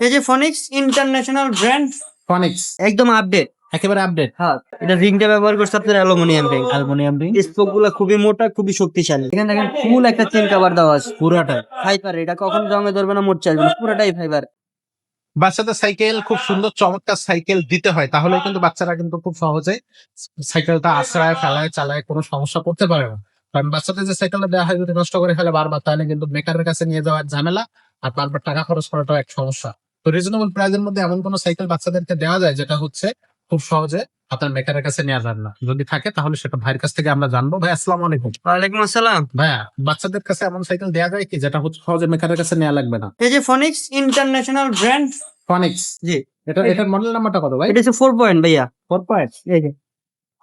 এই যে ফনিক্স international brand ফনিক্স একদম আপডেট একেবারে আপডেট হ্যাঁ এটা রিংটা ব্যবহার করছে আপনার অ্যালুমিনিয়াম রিং অ্যালুমিনিয়াম রিং স্পোকগুলা খুবই মোটা খুবই শক্তিশালী। এখানে দেখেন ফুল একটা চেন কাভার দেওয়া আছে। পুরাটা। ফাইবার এটা কখন জমে ধরবে না মোট চাইবে না পুরোটাই ফাইবার বাচ্চাদের সাইকেল খুব সুন্দর চমৎকার সাইকেল দিতে হয়। তাহলে কিন্তু বাচ্চারা কিন্তু খুব সহজে সাইকেলটা আশ্রয় ফেলায় চালায় কোনো সমস্যা করতে পারে না। কারণ বাচ্চাদের যে সাইকেলটা দেওয়া হয় যদি নষ্ট করে ফেলে বারবার তাহলে কিন্তু মেকারের কাছে নিয়ে যাওয়ার ঝামেলা আর বারবার টাকা খরচ করাটাও এক সমস্যা। তো রিজনেবল প্রাইসের মধ্যে এমন কোনো সাইকেল বাচ্চাদেরকে দেওয়া যায় যেটা হচ্ছে খুব সহজে আপনার মেকারের কাছে নেওয়া যাবে না। যদি থাকে তাহলে সেটা ভাইয়ের কাছ থেকে আমরা জানব। ভাই আসসালামু আলাইকুম। ওয়ালাইকুম আসসালাম। ভাইয়া বাচ্চাদের কাছে এমন সাইকেল দেওয়া যায় কি যেটা হচ্ছে সহজে মেকারের কাছে নেওয়া লাগবে না? এই যে ফনিক্স ইন্টারন্যাশনাল ব্র্যান্ড ফনিক্স জি। এটা এটার মডেল নাম্বারটা কত ভাই? এটা হচ্ছে ফোর পয়েন্ট ভাইয়া। ফোর পয়েন্ট এই যে।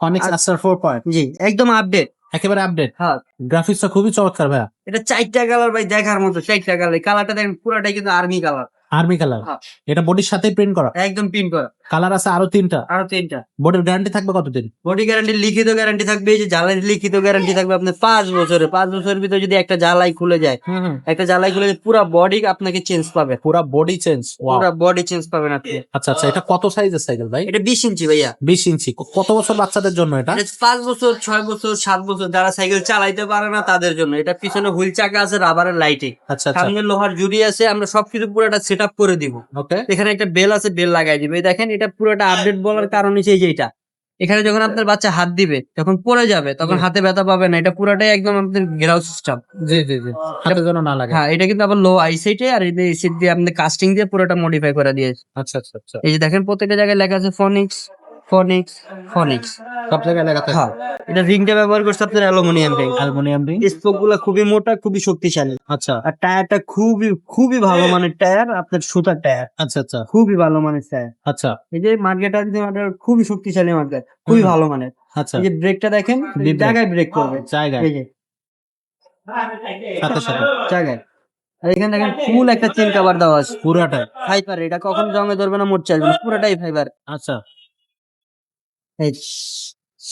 ফনিক্স। আস্টার ফোর পয়েন্ট জি একদম আপডেট একেবারে আপডেট হ্যাঁ। গ্রাফিক্সটা খুবই চমৎকার ভাইয়া। এটা চারটা কালার ভাই দেখার মতো চারটা কালার কালারটা দেখেন পুরোটাই কিন্তু আর্মি কালার আর্মি কালার হ্যাঁ। এটা বডির সাথে প্রিন্ট করা। একদম প্রিন্ট করা। কালার আছে আরও তিনটা। আরও তিনটা। বডির গ্যারান্টি থাকবে কতদিন? বডি গ্যারান্টি লিখিত গ্যারান্টি থাকবে এই যে জ্বালাই লিখিত গ্যারান্টি থাকবে আপনার পাঁচ বছরে। পাঁচ বছরের ভিতরে যদি একটা জ্বালাই খুলে যায় একটা জ্বালাই খুলে যায়, পুরো বডি আপনাকে চেঞ্জ পাবে। পুরা বডি চেঞ্জ পুরো বডি চেঞ্জ পাবেন আপনি। আচ্ছা আচ্ছা এটা কত সাইজের সাইকেল ভাই? এটা বিশ ইঞ্চি ভাইয়া। বিশ ইঞ্চি। কত বছর বাচ্চাদের জন্য এটা? পাঁচ বছর ছয় বছর সাত বছর যারা সাইকেল চালাইতে পারে না তাদের জন্য। এটা পিছনে হুইল চাকা আছে রাবারের লাইটিং আচ্ছা আচ্ছা। সামনে লোহার জুড়ি আছে আমরা সবকিছু পুরোটা সেট আপ করে দিব। ওকে এখানে একটা বেল আছে বেল লাগাই দিবে। এই দেখেন এটা পুরোটা আপডেট বলার কারণ হচ্ছে এই যে এটা এখানে যখন আপনার বাচ্চা হাত দিবে তখন পড়ে যাবে তখন হাতে ব্যথা পাবে না। এটা পুরোটাই একদম আপনাদের ঘেরাও সিস্টেম জি জি জি। হাতে যেন না লাগে। হ্যাঁ এটা কিন্তু আবার লো আইসাইটে আর এই সিট দিয়ে আপনি কাস্টিং দিয়ে পুরোটা মডিফাই করে দিয়েছে আচ্ছা আচ্ছা আচ্ছা। এই যে দেখেন প্রত্যেকটা জায়গায় লেখা আছে ফোনিক্স ফনিক্স ফনিক্স সব জায়গায় লেখা থাকে। হ্যাঁ। এটা রিংটা ব্যবহার করছে আপনার অ্যালুমিনিয়াম রিং। Aluminium ring. স্পোকগুলা খুবই মোটা খুবই শক্তিশালী। আচ্ছা। আর টায়ারটা খুবই খুবই ভালো মানের টায়ার আপনার সুতার টায়ার। আচ্ছা আচ্ছা। খুবই ভালো মানের টায়ার। আচ্ছা। এই যে মার্কেট খুবই শক্তিশালী মার্কেট খুবই ভালো মানের। আচ্ছা। এই যে ব্রেকটা দেখেন জায়গায় ব্রেক করবে। জায়গায়। এই যে। সাথে সাথে। জায়গায়। আর এখানে দেখেন ফুল একটা চেন কাভার দেওয়া আছে। পুরাটা ফাইবার এটা কখন জমে ধরবে না মোট চাইবে না পুরোটাই ফাইবার। আচ্ছা।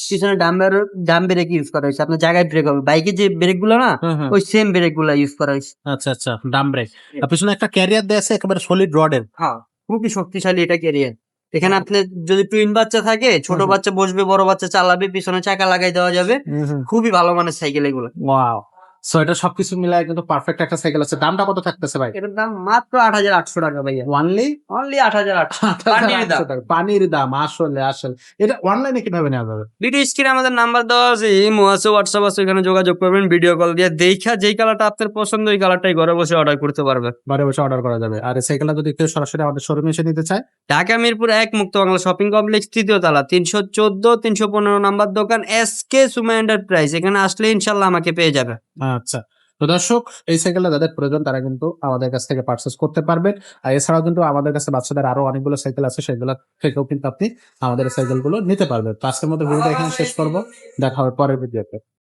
পিছনে ডাম্বার ডাম ব্রেক ইউজ করা হয়েছে। আপনার জায়গায় ব্রেক হবে। বাইকে যে ব্রেকগুলো না ওই সেম ব্রেকগুলা ইউজ করা হয়েছে। আচ্ছা আচ্ছা ডাম ব্রেক। পিছনে একটা ক্যারিয়ার দেয়া আছে একেবারে সলিড রডের হ্যাঁ খুবই শক্তিশালী এটা ক্যারিয়ার এখানে আপনি যদি টুইন বাচ্চা থাকে ছোট বাচ্চা বসবে বড় বাচ্চা চালাবে পিছনে চাকা লাগাই দেওয়া যাবে। খুবই ভালো মানের সাইকেল এগুলো। ওয়াও সো এটা সবকিছু মিলায় কিন্তু পারফেক্ট একটা সাইকেল আছে। দামটা কত থাকতেছে ভাই? এটার দাম মাত্র আট হাজার আটশো টাকা ভাইয়া। ওয়ানলি অনলি আট হাজার আটশো। পানির দাম। পানির দাম আসলে আসলে। এটা অনলাইনে কীভাবে নেওয়া যাবে? ভিডিও স্ক্রিনে আমাদের নাম্বার দেওয়া আছে ইমো আছে হোয়াটসঅ্যাপ আছে এখানে যোগাযোগ করবেন ভিডিও কল দিয়ে দেখা যেই কালারটা আপনার পছন্দ ওই কালারটাই ঘরে বসে অর্ডার করতে পারবে। ঘরে বসে অর্ডার করা যাবে। আর সাইকেলটা যদি কেউ সরাসরি আমাদের শোরুমে এসে নিতে চায়? ঢাকা মিরপুর এক মুক্ত বাংলা শপিং কমপ্লেক্স তৃতীয় তালা তিনশো চোদ্দ তিনশো পনেরো নাম্বার দোকান এস কে সুমা এন্টারপ্রাইজ এখানে আসলে ইনশাল্লাহ আমাকে পেয়ে যাবে। আচ্ছা। তো দর্শক, এই সাইকেলটা যাদের প্রয়োজন, তারা কিন্তু আমাদের কাছ থেকে পার্চেস করতে পারবেন। আর এছাড়াও কিন্তু আমাদের কাছে বাচ্চাদের আরও অনেকগুলো সাইকেল আছে, সেগুলো থেকেও কিন্তু আপনি আমাদের সাইকেলগুলো নিতে পারবেন। তো আজকের মতো ভিডিওটা এখানে শেষ করব। দেখা হবে পরের ভিডিওতে।